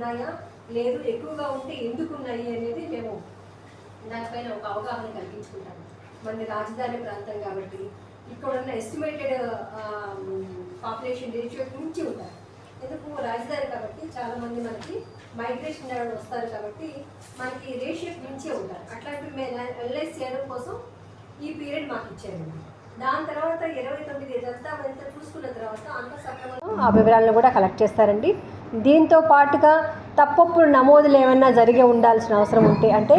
ఉన్నాయా? లేదు ఎక్కువగా ఉంటే ఎందుకు ఉన్నాయి అనేది మేము దానిపైన ఒక అవగాహన కల్పించుకుంటాము. మన రాజధాని ప్రాంతం కాబట్టి. ఇక్కడ ఉన్న ఎస్టిమేటెడ్ పాపులేషన్ రేషియో మించి ఉంటారు ఎందుకు? రాజధాని కాబట్టి చాలామంది మనకి మైగ్రేషన్ వస్తారు కాబట్టి మనకి రేషియో మించే ఉంటారు. అట్లాంటివి మేము ఎల్ఐసి చేయడం కోసం ఈ పీరియడ్ మాకు ఇచ్చారు. దాని తర్వాత ఇరవై తొమ్మిది ఇదంతా అంతా చూసుకున్న తర్వాత అంత సక్రమంగా ఆ వివరాలను కూడా కలెక్ట్ చేస్తారండి. దీంతో పాటుగా తప్పప్పుడు నమోదులు ఏమైనా జరిగే ఉండాల్సిన అవసరం ఉంటే అంటే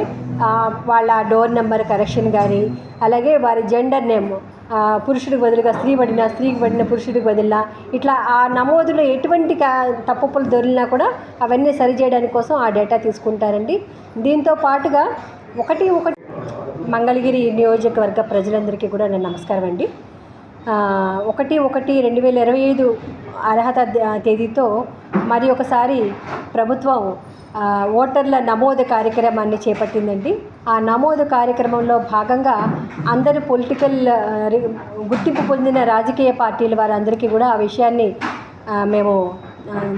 వాళ్ళ డోర్ నెంబర్ కరెక్షన్ కానీ అలాగే వారి జెండర్ నేమ్ పురుషుడికి బదులుగా స్త్రీ పడిన స్త్రీకి పడిన పురుషుడికి బదులుగా ఇట్లా ఆ నమోదులో ఎటువంటి కా- తప్పులు దొరికినా కూడా అవన్నీ సరిచేయడానికి కోసం ఆ డేటా తీసుకుంటారండి. దీంతో పాటుగా ఒకటి ఒకటి మంగళగిరి నియోజకవర్గ ప్రజలందరికీ కూడా నేను నమస్కారం అండి. ఒకటి ఒకటి రెండు వేల ఇరవై ఐదు అర్హత తేదీతో మరి ఒకసారి ప్రభుత్వం ఓటర్ల నమోదు కార్యక్రమాన్ని చేపట్టిందండి. ఆ నమోదు కార్యక్రమంలో భాగంగా అందరు పొలిటికల్ గుర్తింపు పొందిన రాజకీయ పార్టీల వారందరికీ కూడా ఆ విషయాన్ని మేము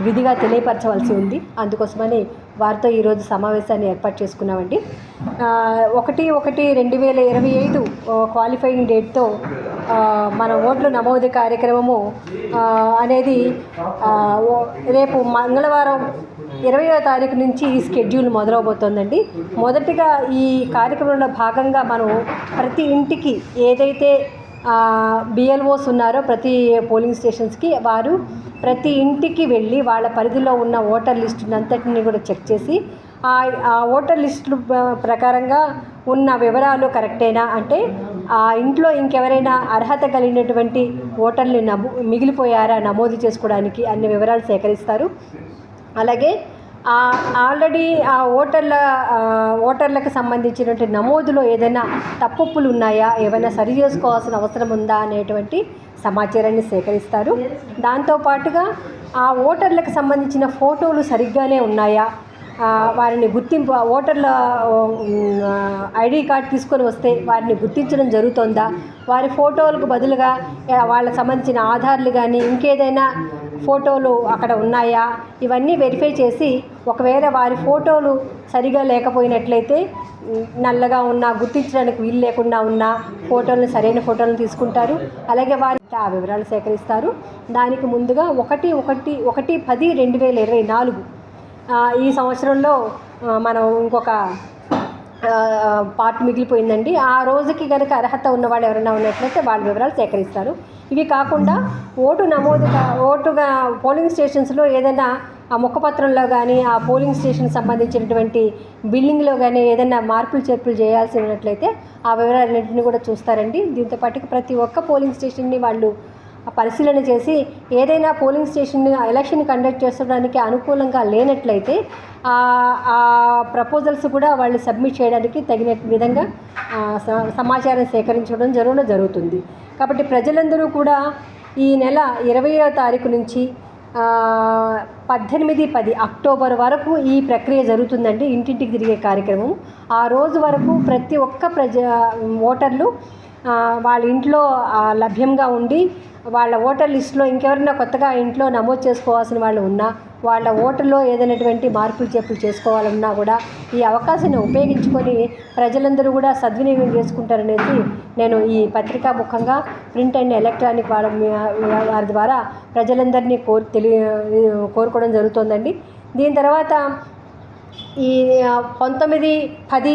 విధిగా తెలియపరచవలసి ఉంది. అందుకోసమని వారితో ఈరోజు సమావేశాన్ని ఏర్పాటు చేసుకున్నామండి. ఒకటి ఒకటి రెండు వేల ఇరవై ఐదు క్వాలిఫైయింగ్ డేట్తో మన ఓట్ల నమోదు కార్యక్రమము అనేది రేపు మంగళవారం ఇరవయో తారీఖు నుంచి ఈ స్కెడ్యూల్ మొదలవబోతోందండి. మొదటిగా ఈ కార్యక్రమంలో భాగంగా మనం ప్రతి ఇంటికి ఏదైతే బిఎల్ఓస్ ఉన్నారో ప్రతి పోలింగ్ స్టేషన్స్కి వారు ప్రతి ఇంటికి వెళ్ళి వాళ్ళ పరిధిలో ఉన్న ఓటర్ లిస్టుని అంతటిని కూడా చెక్ చేసి ఆ ఓటర్ లిస్టు ప్రకారంగా ఉన్న వివరాలు కరెక్టేనా అంటే ఆ ఇంట్లో ఇంకెవరైనా అర్హత కలిగినటువంటి ఓటర్లు నమో మిగిలిపోయారా నమోదు చేసుకోవడానికి అన్ని వివరాలు సేకరిస్తారు. అలాగే ఆల్రెడీ ఆ ఓటర్ల ఓటర్లకు సంబంధించినటువంటి నమోదులో ఏదైనా తప్పులు ఉన్నాయా? ఏమైనా సరి చేసుకోవాల్సిన అవసరం ఉందా? అనేటువంటి సమాచారాన్ని సేకరిస్తారు. దాంతోపాటుగా ఆ ఓటర్లకు సంబంధించిన ఫోటోలు సరిగ్గానే ఉన్నాయా? వారిని గుర్తింపు ఓటర్ల ఐడి కార్డ్ తీసుకొని వస్తే వారిని గుర్తించడం జరుగుతుందా? వారి ఫోటోలకు బదులుగా వాళ్ళకి సంబంధించిన ఆధార్లు కానీ ఇంకేదైనా ఫోటోలు అక్కడ ఉన్నాయా? ఇవన్నీ వెరిఫై చేసి ఒకవేళ వారి ఫోటోలు సరిగా లేకపోయినట్లయితే నల్లగా ఉన్నా గుర్తించడానికి వీలు లేకుండా ఉన్న ఫోటోలను సరైన ఫోటోలను తీసుకుంటారు. అలాగే వారి ఆ వివరాలు సేకరిస్తారు. దానికి ముందుగా ఒకటి ఒకటి ఒకటి పది రెండు వేల ఇరవై నాలుగు ఈ సంవత్సరంలో మనం ఇంకొక పార్ట్ మిగిలిపోయిందండి. ఆ రోజుకి కనుక అర్హత ఉన్న వాళ్ళు ఎవరైనా ఉన్నట్లయితే వాళ్ళ వివరాలు సేకరిస్తారు. ఇవి కాకుండా ఓటు నమోదుగా ఓటుగా పోలింగ్ స్టేషన్స్లో ఏదైనా ఆ ముఖపత్రంలో కానీ ఆ పోలింగ్ స్టేషన్ సంబంధించినటువంటి బిల్డింగ్లో కానీ ఏదైనా మార్పులు చేర్పులు చేయాల్సి ఉన్నట్లయితే ఆ వివరాలన్నింటినీ కూడా చూస్తారండి. దీంతో పాటు ప్రతి ఒక్క పోలింగ్ స్టేషన్ని వాళ్ళు పరిశీలన చేసి ఏదైనా పోలింగ్ స్టేషన్ ఎలక్షన్ కండక్ట్ చేసుకోవడానికి అనుకూలంగా లేనట్లయితే ఆ ప్రపోజల్స్ కూడా వాళ్ళు సబ్మిట్ చేయడానికి తగిన విధంగా స- సమాచారం సేకరించడం జరగడం జరుగుతుంది. కాబట్టి ప్రజలందరూ కూడా ఈ నెల ఇరవయో తారీఖు నుంచి పద్దెనిమిది పది అక్టోబర్ వరకు ఈ ప్రక్రియ జరుగుతుందండి. ఇంటింటికి తిరిగే కార్యక్రమం. ఆ రోజు వరకు ప్రతి ఒక్క ప్రజ ఓటర్లు వాళ్ళ ఇంట్లో లభ్యంగా ఉండి వాళ్ళ ఓటర్ లిస్టులో ఇంకెవరైనా కొత్తగా ఇంట్లో నమోదు చేసుకోవాల్సిన వాళ్ళు ఉన్నా వాళ్ళ ఓటర్లో ఏదైనటువంటి మార్పులు చేర్పులు చేసుకోవాలన్నా కూడా ఈ అవకాశాన్ని ఉపయోగించుకొని ప్రజలందరూ కూడా సద్వినియోగం చేసుకుంటారనేసి నేను ఈ పత్రికా ముఖంగా ప్రింట్ అండ్ ఎలక్ట్రానిక్ వాళ్ళ వారి ద్వారా ప్రజలందరినీ కోరు తెలియ కోరుకోవడం జరుగుతోందండి. దీని తర్వాత ఈ పంతొమ్మిది పది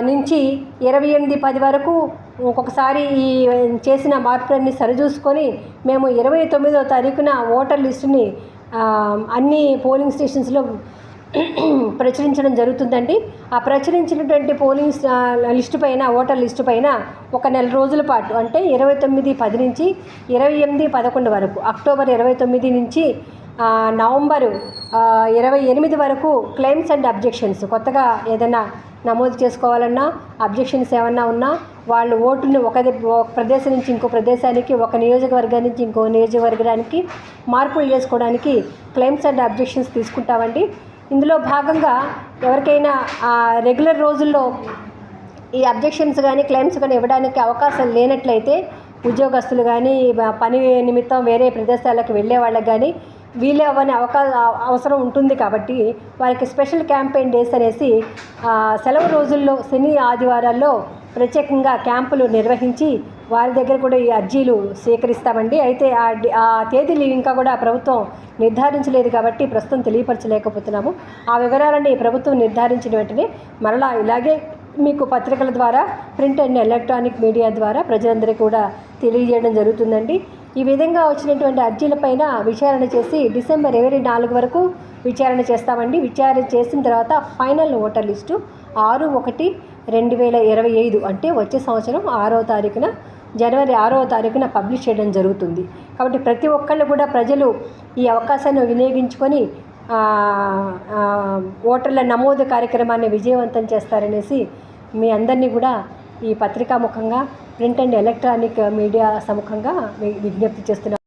నుంచి ఇరవై ఎనిమిది పది వరకు ఒక్కొక్కసారి ఈ చేసిన మార్పులన్నీ సరిచూసుకొని మేము ఇరవై తొమ్మిదో తారీఖున ఓటర్ లిస్టుని అన్ని పోలింగ్ స్టేషన్స్లో ప్రచురించడం జరుగుతుందండి. ఆ ప్రచురించినటువంటి పోలింగ్ లిస్టు పైన ఓటర్ లిస్టు పైన ఒక నెల రోజుల పాటు అంటే ఇరవై తొమ్మిది పది నుంచి ఇరవై ఎనిమిది పదకొండు వరకు అక్టోబర్ ఇరవై తొమ్మిది నుంచి నవంబరు ఇరవై ఎనిమిది వరకు క్లెయిమ్స్ అండ్ అబ్జెక్షన్స్ కొత్తగా ఏదైనా నమోదు చేసుకోవాలన్నా అబ్జెక్షన్స్ ఏమన్నా ఉన్నా వాళ్ళు ఓటుని ఒక ప్రదేశం నుంచి ఇంకో ప్రదేశానికి ఒక నియోజకవర్గం నుంచి ఇంకో నియోజకవర్గానికి మార్పులు చేసుకోవడానికి క్లెయిమ్స్ అండ్ అబ్జెక్షన్స్ తీసుకుంటామండి. ఇందులో భాగంగా ఎవరికైనా ఆ, రెగ్యులర్ రోజుల్లో ఈ అబ్జెక్షన్స్ కానీ క్లెయిమ్స్ కానీ ఇవ్వడానికి అవకాశం లేనట్లయితే ఉద్యోగస్తులు కానీ పని నిమిత్తం వేరే ప్రదేశాలకు వెళ్ళే వాళ్ళకి కానీ వీలు అవ్వని అవకాశం అవసరం ఉంటుంది కాబట్టి వారికి స్పెషల్ క్యాంపెయిన్ డేస్ అనేసి సెలవు రోజుల్లో శని ఆదివారాల్లో ప్రత్యేకంగా క్యాంపులు నిర్వహించి వారి దగ్గర కూడా ఈ అర్జీలు స్వీకరిస్తామండి అయితే ఆ ఆ తేదీలు ఇంకా కూడా ప్రభుత్వం నిర్ధారించలేదు కాబట్టి ప్రస్తుతం తెలియపరచలేకపోతున్నాము. ఆ వివరాలని ప్రభుత్వం నిర్ధారించిన వెంటనే మరలా ఇలాగే మీకు పత్రికల ద్వారా ప్రింట్ అండ్ ఎలక్ట్రానిక్ మీడియా ద్వారా ప్రజలందరికీ కూడా తెలియజేయడం జరుగుతుందండి. ఈ విధంగా వచ్చినటువంటి అర్జీలపైన విచారణ చేసి డిసెంబర్ ఇరవై నాలుగు వరకు విచారణ చేస్తామండి. విచారణ చేసిన తర్వాత ఫైనల్ ఓటర్ లిస్టు ఆరు ఒకటి రెండు వేల ఇరవై ఐదు అంటే వచ్చే సంవత్సరం ఆరో తారీఖున జనవరి ఆరవ తారీఖున పబ్లిష్ చేయడం జరుగుతుంది. కాబట్టి ప్రతి ఒక్కళ్ళు కూడా ప్రజలు ఈ అవకాశాన్ని వినియోగించుకొని ఓటర్ల నమోదు కార్యక్రమాన్ని విజయవంతం చేస్తారనేసి మీ అందరినీ కూడా ఈ పత్రికా ముఖంగా ప్రింట్ అండ్ ఎలక్ట్రానిక్ మీడియా సముఖంగా విజ్ఞప్తి చేస్తున్నారు